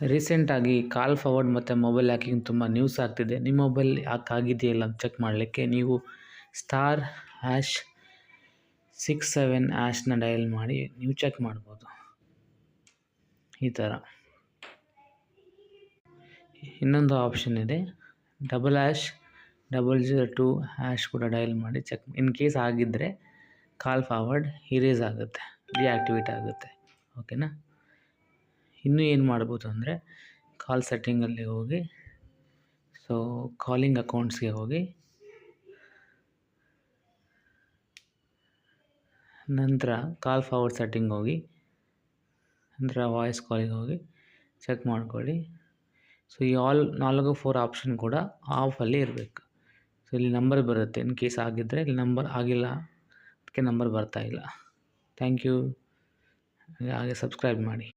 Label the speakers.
Speaker 1: ರೀಸೆಂಟಾಗಿ call forward ಮತ್ತು mobile hacking ತುಂಬ ನ್ಯೂಸ್ ಆಗ್ತಿದೆ. ನಿಮ್ಮ ಮೊಬೈಲ್ ಹ್ಯಾಕ್ ಆಗಿದೆಯಲ್ಲ ಅಂತ ಚೆಕ್ ಮಾಡಲಿಕ್ಕೆ ನೀವು ಸ್ಟಾರ್ ಹ್ಯಾಶ್ ಸಿಕ್ಸ್ ಸೆವೆನ್ ಹ್ಯಾಶ್ನ ಡಯಲ್ ಮಾಡಿ ನೀವು ಚೆಕ್ ಮಾಡ್ಬೋದು. ಈ ಥರ ಇನ್ನೊಂದು ಆಪ್ಷನ್ ಇದೆ. Double hash double zero two hash ಕೂಡ ಡಯಲ್ ಮಾಡಿ ಚೆಕ್ ಇನ್ ಕೇಸ್ ಆಗಿದ್ದರೆ ಕಾಲ್ ಫಾರ್ವರ್ಡ್ ಇರೇಸ್ ಆಗುತ್ತೆ ಡಿಆಕ್ಟಿವೇಟ್ ಆಗುತ್ತೆ. ಓಕೆನಾ ಇನ್ನೂ ಏನು ಮಾಡ್ಬೋದು ಅಂದರೆ ಕಾಲ್ ಸೆಟ್ಟಿಂಗಲ್ಲಿ ಹೋಗಿ ಸೊ ಕಾಲಿಂಗ್ ಅಕೌಂಟ್ಸ್ಗೆ ಹೋಗಿ, ನಂತರ ಕಾಲ್ ಫಾರ್ವರ್ಡ್ ಸೆಟ್ಟಿಂಗ್ ಹೋಗಿ, ನಂತರ ವಾಯ್ಸ್ ಕಾಲಿಗೆ ಹೋಗಿ ಚೆಕ್ ಮಾಡ್ಕೊಳ್ಳಿ. ಸೊ ಈ ಆಲ್ ನಾಲ್ಕು ಫೋರ್ ಆಪ್ಷನ್ ಕೂಡ ಆಫಲ್ಲಿ ಇರಬೇಕು. ಸೊ ಇಲ್ಲಿ ನಂಬರ್ ಬರುತ್ತೆ. ಇನ್ ಕೇಸ್ ಆಗಿದ್ದರೆ ಇಲ್ಲಿ ನಂಬರ್ ಆಗಿಲ್ಲ. ಅದಕ್ಕೆ ನಂಬರ್ ಬರ್ತಾ ಇಲ್ಲ. ಥ್ಯಾಂಕ್ ಯು ಹಾಗೆ ಸಬ್ಸ್ಕ್ರೈಬ್ ಮಾಡಿ.